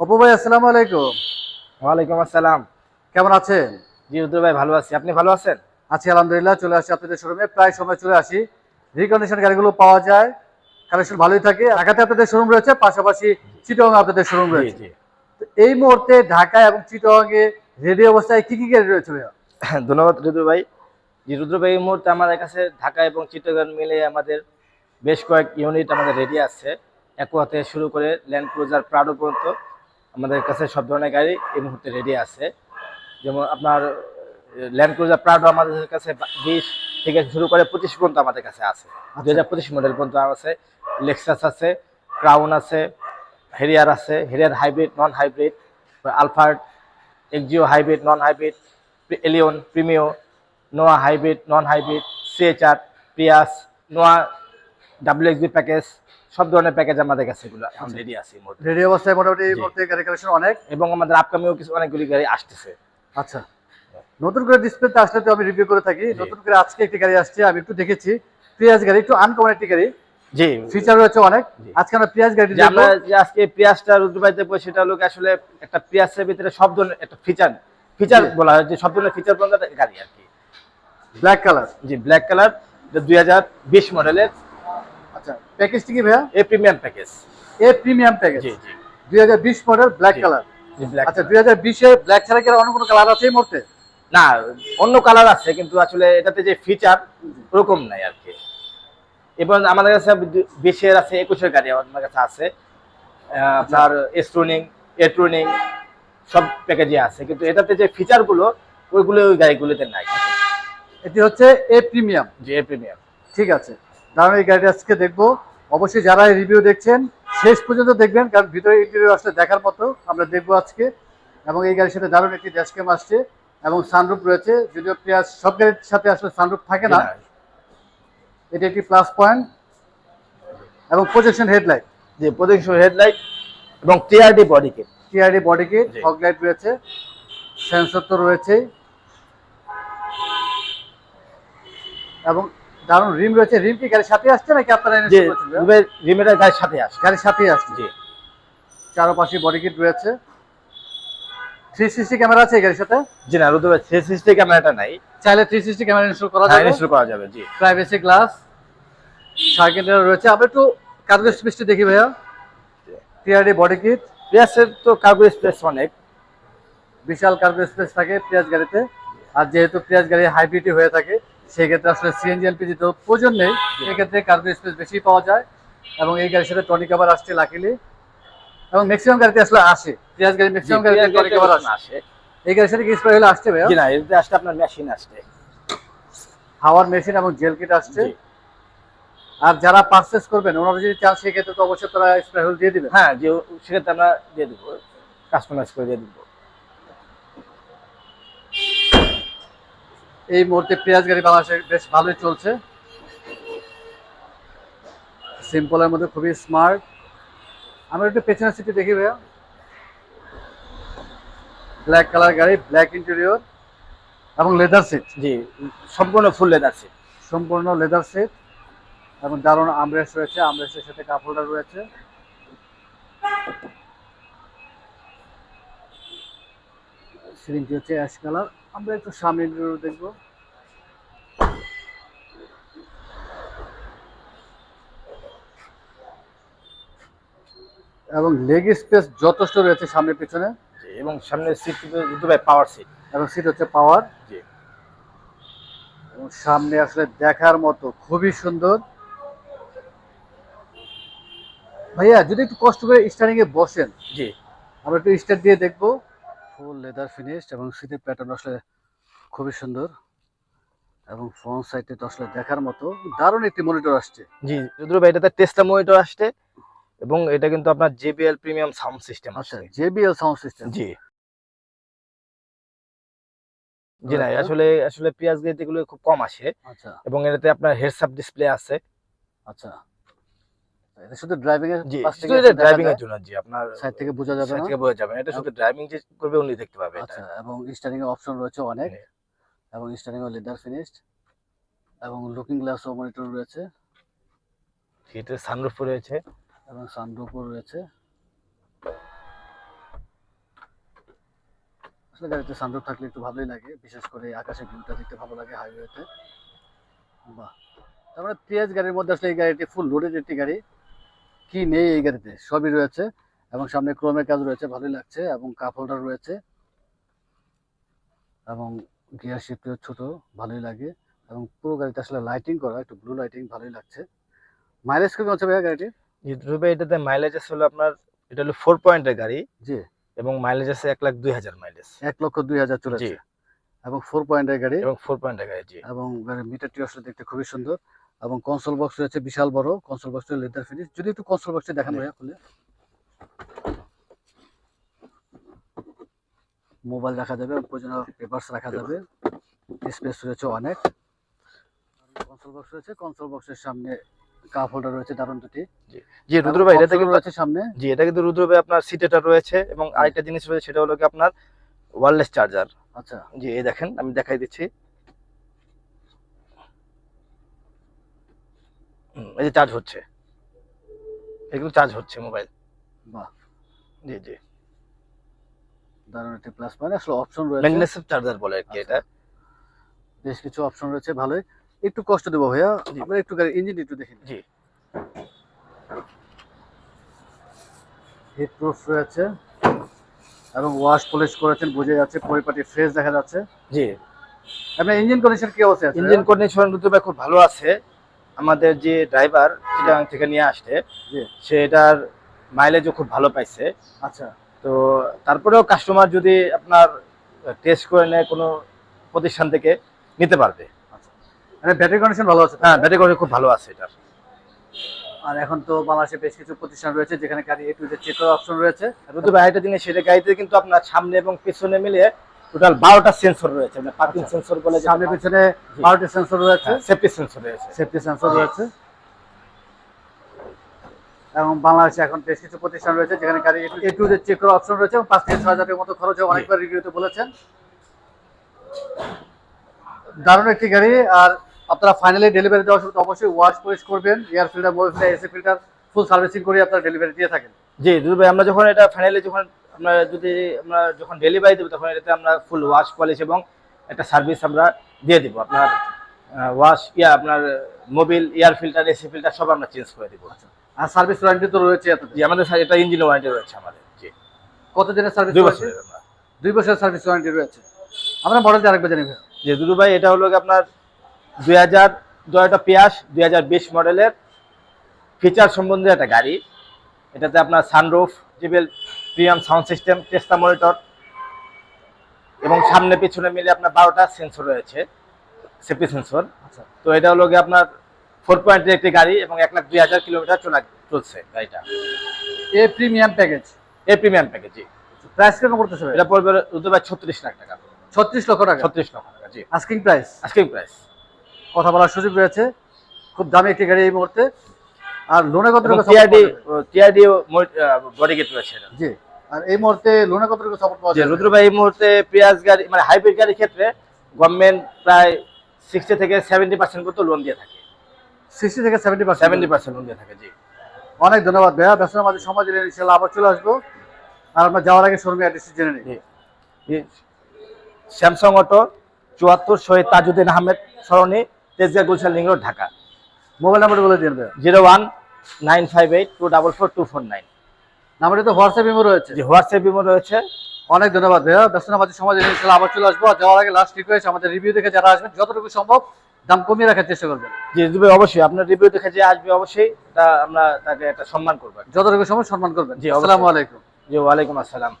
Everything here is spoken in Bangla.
অপু ভাই আসসালামু আলাইকুম। ওয়ালাইকুম আসসালাম। কেমন আছেন? জি রুদ্র ভাই ভালো আছি। আপনি ভালো আছেন? আছি আলহামদুলিল্লাহ চলে আসি আপনাদের শোরুমে প্রায় সময় চলে আসি। রিকন্ডিশন গাড়িগুলো পাওয়া যায়। কালেকশন ভালোই থাকে। ঢাকাতে আপনাদের শোরুম রয়েছে পাশাপাশি চিটং আপনাদের শোরুম রয়েছে। এই মুহূর্তে ঢাকা এবং চিটং এ রেডি অবস্থায় কি কি গাড়ি রয়েছে ভাইয়া? ধন্যবাদ রুদ্র ভাই। জি রুদ্র ভাই এই মুহূর্তে আমাদের কাছে ঢাকা এবং চিত্তগঞ্জ মিলে আমাদের বেশ কয়েক ইউনিট আমাদের রেডি আছে। থেকে শুরু করে ল্যান্ড ক্রুজার প্রাডো পর্যন্ত। আমাদের কাছে সব ধরনের গাড়ি এই মুহূর্তে রেডি আছে। যেমন আপনার ল্যান্ড ক্রুজার প্রাডো আমাদের কাছে বিশ থেকে শুরু করে পঁচিশ পর্যন্ত আমাদের কাছে আছে। দু হাজার পঁচিশ মডেল পর্যন্ত আছে। লেক্সাস আছে ক্রাউন আছে হেরিয়ার আছে Harrier hybrid non hybrid Alphard Axio hybrid non hybrid Allion Premio Noah hybrid non hybrid CHR Prius Noah W XB package সব ধরনের প্যাকেজ আমাদের কাছে এগুলো এখন রেডি আছে রেডি অবস্থায় মোটামুটি এই। মুহূর্তে গাড়ি কালেকশন অনেক। এবং আমাদের আপকামিংও কিছু অনেকগুলি গাড়ি আসতেছে। আচ্ছা। নতুন করে ডিসপ্লেতে আসলে তো আমি রিভিউ করে থাকি। নতুন করে আজকে একটি গাড়ি আসছে আমি একটু দেখেছি। পেঁয়াজ গাড়ি একটু আনকমন একটি গাড়ি। জি। ফিচার রয়েছে অনেক। আজকে আমরা পেঁয়াজ গাড়ি যে আমরা যে আজকে পেঁয়াজটা রুদ্রবাই দেখব সেটা লোক আসলে একটা পেঁয়াজের ভিতরে সব ধরনের একটা ফিচার ফিচার বলা হয় যে সব ধরনের ফিচার বলতে গাড়ি আর কি। ব্ল্যাক কালার জি ব্ল্যাক কালার দুই হাজার বিশ মডেলের আচ্ছা প্যাকেজটি কি ভাইয়া? A premium package A premium package জি জি। দুই হাজার বিশ মডেল ব্ল্যাক কালার আচ্ছা দুই হাজার বিশে ব্ল্যাক ছাড়া কি অন্য কোনো কালার আছে এই মুহূর্তে? না অন্য কালার আছে কিন্তু আসলে এটাতে যে ফিচার ওরকম নাই আর কি। এবং আমাদের কাছে বিশের আছে একুশের গাড়ি আমাদের কাছে আছে। আপনার এস টুনিং এ টুনিং সব প্যাকেজে আছে। কিন্তু এটাতে যে ফিচারগুলো ওইগুলো ওই গাড়িগুলোতে নাই। এটি হচ্ছে এ প্রিমিয়াম যে এ প্রিমিয়াম ঠিক আছে। দাঁড়ান এই গাড়িটা আজকে দেখব। অবশ্যই যারা রিভিউ দেখছেন শেষ পর্যন্ত দেখবেন কারণ ভিতরে ইন্টেরিয়র আসলে দেখার মতো আমরা দেখব আজকে। এবং এই গাড়ির সাথে দারুণ একটি ড্যাশ ক্যাম আসছে এবং সানরুফ রয়েছে। যদিও পেঁয়াজ সব গাড়ির সাথে আসলে সানরুফ থাকে না। এটি একটি প্লাস পয়েন্ট এবং প্রজেকশন হেডলাইট যে প্রদর্শন হেডলাইট এবং TRD body kit TRD body kit জি। ফগ লাইট রয়েছে সেন্সর তো রয়েছেই। এবং দারুণ রিম রয়েছে। রিম কি গাড়ির সাথে আসছে নাকি আপনারা করেছেন? ভাইয়া? রিমেটার গাড়ির সাথে আসে গাড়ির সাথেই আসছে। জি। চারপাশে বডি কিট রয়েছে। থ্রি সিক্সটি ক্যামেরা আছে গাড়ির সাথে? জি না রুদ্র থ্রি সিক্সটি ক্যামেরাটা নাই। চাইলে থ্রি সিক্সটি ক্যামেরা ইনস্টল করা হ্যাঁ যাবে। ইনস্টল করা যাবে জি। প্রাইভেসি গ্লাস সার্কিট রয়েছে। আমরা একটু কার্গো স্পেসটি দেখি ভাইয়া। টিআরডি বডি কিট পেঁয়াজের তো কার্গো স্পেস অনেক। বিশাল কার্গো স্পেস থাকে পেঁয়াজ গাড়িতে। আর যেহেতু পেঁয়াজ গাড়ি হাইব্রিডই হয়ে থাকে সেক্ষেত্রে আসলে সিএনজি এলপিজি তো প্রয়োজন নেই। সেক্ষেত্রে কার্গো স্পেস বেশি পাওয়া যায় এবং এই গাড়ির সাথে টনি কাভার আসছে লাকিলি এবং ম্যাক্সিমাম গাড়িতে আসলে আসে। পেঁয়াজ গাড়ি ম্যাক্সিমাম গাড়িতে টনি কাভার আসে। এই গাড়ির সাথে কি স্প্রে হলে আসছে ভাইয়া? জি না এতে আসলে আপনার মেশিন আসছে। হাওয়ার মেশিন এবং জেল কিট আসছে। আর যারা পারচেস করবেন ওনারা যদি চান সেক্ষেত্রে তো অবশ্যই তারা স্প্রে হুল দিয়ে দিবেন। হ্যাঁ যে সেক্ষেত্রে আমরা দিয়ে দেবো কাস্টমাইজ করে দিয়ে দেবো। এই মুহূর্তে পেঁয়াজ গাড়ি বাংলাদেশে বেশ ভালোই চলছে। সিম্পলের মধ্যে খুবই স্মার্ট আমরা একটু পেছনের সিটি দেখি ভাইয়া। ব্ল্যাক কালার গাড়ি ব্ল্যাক ইন্টেরিয়র এবং লেদার সিট জি সম্পূর্ণ ফুল লেদার সিট সম্পূর্ণ লেদার সিট এবং দারুণ আমরেস রয়েছে। আমরেসের সাথে কাপ হোল্ডার রয়েছে। সিলিংটি হচ্ছে অ্যাশ কালার। আমরা একটু সামনে interior দেখব। এবং লেগ স্পেস যথেষ্ট রয়েছে সামনে পিছনে। এবং সামনে সিট ভাই পাওয়ার সিট এবং সিট হচ্ছে পাওয়ার জি। এবং সামনে আসলে দেখার মতো খুবই সুন্দর। ভাইয়া যদি একটু কষ্ট করে স্টারিং এ বসেন জি। আমরা একটু স্টার দিয়ে দেখব। ফুল লেদার ফিনিশড এবং সিটের প্যাটার্ন আসলে খুবই সুন্দর এবং ফ্রন্ট সাইডে তো আসলে দেখার মতো। দারুণ একটি মনিটর আসছে। জি রুদ্র ভাই এটাতে টেস্টা মনিটর আসছে এবং এটা কিন্তু আপনার জেবিএল প্রিমিয়াম সাউন্ড সিস্টেম আচ্ছা জেবিএল সাউন্ড সিস্টেম জি। জি না আচ্ছা। আসলে আসলে পেঁয়াজ এগুলো খুব কম আসে আচ্ছা। এবং এটাতে আপনার হেডস আপ ডিসপ্লে আছে। আচ্ছা। এটা শুধু ড্রাইভিং এর জি এটা ড্রাইভিং এর জন্য জি আপনার সাইড থেকে বোঝা যাবে না? থেকে বোঝা যাবে এটা শুধু ড্রাইভিং যে করবে উনি দেখতে পাবে আচ্ছা এবং স্টারিং এর অপশন রয়েছে অনেক। হ্যাঁ। এবং স্টারিং এর লেদার ফিনিশড এবং লুকিং গ্লাস ও মনিটর রয়েছে। সিটের সানরুফ রয়েছে। এবং সানরুফও রয়েছে। আসলে গাড়িতে সানরুফ থাকলে একটু ভালোই লাগে বিশেষ করে আকাশের ভিউটা দেখতে ভালো লাগে হাইওয়েতে বাহ। তারপরে পিএস গাড়ির মধ্যে আসলে এই গাড়িটি ফুল লোডেড একটি গাড়ি। কি নেই এই গাড়িতে? সবই রয়েছে এবং সামনে ক্রোমের কাজ রয়েছে ভালোই লাগছে এবং কাপ হোল্ডার রয়েছে এবং গিয়ার শিফটও ছোট ভালোই লাগে এবং পুরো গাড়িতে আসলে লাইটিং করা একটু ব্লু লাইটিং ভালোই লাগছে। মাইলেজ কেমন আছে ভাইয়া গাড়িটি জিরো এটাতে মাইলেজ আছে হলো আপনার এটা হলো ফোর পয়েন্টের গাড়ি জি। এবং মাইলেজ আছে এক লাখ দুই হাজার মাইলেজ এক লক্ষ দুই হাজার চলেছে। এবং ফোর পয়েন্টের গাড়ি। এবং ফোর পয়েন্টের গাড়ি জি। এবং গাড়ির মিটারটি আসলে দেখতে খুবই সুন্দর। এবং কনসোল বক্স রয়েছে বিশাল বড়। কনসোল বক্সটা লেদার ফিনিশ যদি একটু কনসোল বক্সটা দেখান। ভাইয়া খুলে। মোবাইল রাখা যাবে প্রয়োজনীয় পেপারস রাখা যাবে। স্পেস রয়েছে অনেক। কনসোল বক্স রয়েছে। কনসোল বক্সের সামনে কাপ হোল্ডার রয়েছে দারুণ দুটি। জি। রুদ্র ভাই এটা console রয়েছে সামনে। জি এটা কিন্তু রুদ্র ভাই আপনার সিটেটা রয়েছে এবং আরেকটা জিনিস রয়েছে সেটা হলো কি আপনার ওয়্যারলেস চার্জার আচ্ছা। জি এই দেখেন আমি দেখাই দিচ্ছি। এই যে চার্জ হচ্ছে। এগুলো চার্জ হচ্ছে মোবাইল বাহ। জি জি। দারুণ একটি প্লাস পয়েন্ট আসলে অপশন রয়েছে। ম্যাগনেসিভ চার্জার বলে আর কি আচ্ছা। এটা। বেশ কিছু অপশন রয়েছে ভালোই। একটু কষ্ট দেবো ভাইয়া। আমরা একটু গাড়ি ইঞ্জিন একটু দেখে। জি। হিট প্রুফ রয়েছে। এবং ওয়াশ পলিশ করেছেন বোঝা যাচ্ছে পরিপাটি ফ্রেশ দেখা যাচ্ছে। জি। আপনার ইঞ্জিন কন্ডিশন কি অবস্থা আছে ইঞ্জিন কন্ডিশন ভাই খুব ভালো আছে। আমাদের যে ড্রাইভার চিটাগাং থেকে নিয়ে আসছে জি। সে এটার মাইলেজও খুব ভালো পাইছে। আচ্ছা। তো তারপরেও কাস্টমার যদি আপনার টেস্ট করে নেয় কোনো প্রতিষ্ঠান থেকে নিতে পারবে। মানে ব্যাটারি কন্ডিশন ভালো আছে। হ্যাঁ ব্যাটারি খুব ভালো আছে এটার। আর এখন তো বাংলাদেশে বেশ কিছু প্রতিষ্ঠান রয়েছে যেখানে গাড়ি এ টু জেড চেক করার অপশন রয়েছে। ভাই একটা জিনিস সেটা গাড়িতে কিন্তু আপনার সামনে এবং পেছনে মিলিয়ে টোটাল বারোটা সেন্সর রয়েছে মানে পার্কিং আচ্ছা। সেন্সর বলে সামনে পিছনে বারোটি সেন্সর রয়েছে। সেফটি সেন্সর রয়েছে। সেফটি সেন্সর রয়েছে। এবং বাংলাদেশে এখন বেশ কিছু প্রতিষ্ঠান রয়েছে যেখানে গাড়ি এ টু জেড চেক করার অপশন রয়েছে এবং পাঁচ থেকে ছয় হাজারের মতো খরচ হয় অনেকবার রিভিউতে বলেছেন। দারুণ একটি গাড়ি। আর আপনারা ফাইনালি ডেলিভারি দেওয়ার সময় অবশ্যই ওয়াশ পলিশ করবেন। Air filter mobile filter AC filter full servicing করে আপনারা ডেলিভারি দিয়ে থাকেন। জি রুদ্র ভাই আমরা যখন এটা ফাইনালি যখন আমরা যদি আমরা যখন ডেলিভারি দেবো তখন এটাতে আমরা ফুল ওয়াশ পলিশ এবং একটা সার্ভিস আমরা দিয়ে দিব। আপনার ওয়াশ ইয়া আপনার Mobil air filter AC filter সব আমরা চেঞ্জ করে দিব। আর সার্ভিস ওয়ারেন্টি তো রয়েছে জি আমাদের এটা ইঞ্জিন ওয়ারেন্টি রয়েছে আমাদের জি। কত দিনের সার্ভিস দুই বছরের আমরা। দুই বছরের সার্ভিস ওয়ারেন্টি রয়েছে। আমরা মডেলটা আরেকবার জানি যে দুদু ভাই এটা হলো আপনার দুই হাজার টয়োটা পিয়াস দুই হাজার বিশ মডেলের ফিচার সম্বন্ধে একটা গাড়ি। এটাতে আপনার sunroof JBL premium sound system টেস্টা monitor এবং সামনে পিছনে মিলে আপনার বারোটা সেন্সর রয়েছে সেফটি সেন্সর আচ্ছা। তো এটা হলো গিয়ে আপনার ফোর পয়েন্টের একটি গাড়ি এবং এক লাখ দুই হাজার কিলোমিটার চলা চলছে গাড়িটা। A premium package A premium package G. Price কেমন করতেছে এটা পড়বে দুদু ভাই ছত্রিশ লাখ টাকা। ছত্রিশ লক্ষ টাকা? ছত্রিশ লক্ষ টাকা জি। আস্কিং প্রাইস আজকে প্রাইস কথা বলার সুযোগ রয়েছে। খুব দামি একটি গাড়ি এই মুহূর্তে। আর লোনে কত টাকা টিআরডি টিআরডি বডি গেট রয়েছে এটা। জি। আর এই মুহূর্তে লোনে কত টাকা সাপোর্ট পাওয়া যে যাবে? রুদ্র ভাই এই মুহূর্তে পেঁয়াজ গাড়ি মানে হাইব্রিড গাড়ির ক্ষেত্রে গভর্নমেন্ট প্রায় সিক্সটি থেকে সেভেন্টি পার্সেন্ট পর্যন্ত লোন দিয়ে থাকে। সিক্সটি থেকে seventy percent seventy percent loan দিয়ে থাকে জি। অনেক ধন্যবাদ ভাইয়া ব্যস্ত আমাদের সময় ইনশাল্লাহ আবার চলে আসব। আর আমরা যাওয়ার আগে শোরুমে অ্যাড্রেস জেনে নিই। স্যামসাং অটো চুয়াত্তর শহীদ তাজুদ্দিন আহমেদ সরণি Tejgaon Gulshan link road Dhaka. Mobile নাম্বারটা বলে দিন zero one nine five eight two double four two four nine. নাম্বারটা তো হোয়াটসঅ্যাপ ইমো রয়েছে। জি হোয়াটসঅ্যাপ ইমো রয়েছে। অনেক ধন্যবাদ ভাইয়া। ব্যস্ত আমাদের সময় ইনশাল্লাহ আবার চলে আসব। যাওয়ার আগে লাস্ট রিকোয়েস্ট আমাদের রিভিউ দেখে যারা আসবেন যতটুকু সম্ভব দাম কমিয়ে রাখার চেষ্টা করবেন। জি ভাই অবশ্যই। আপনার রিভিউ দেখে যে আসবে অবশ্যই তা আমরা তাকে একটা সম্মান করব। যতটুকু সম্ভব সম্মান করবেন। জি। আসসালামু আলাইকুম। জি ওয়ালাইকুম আসসালাম।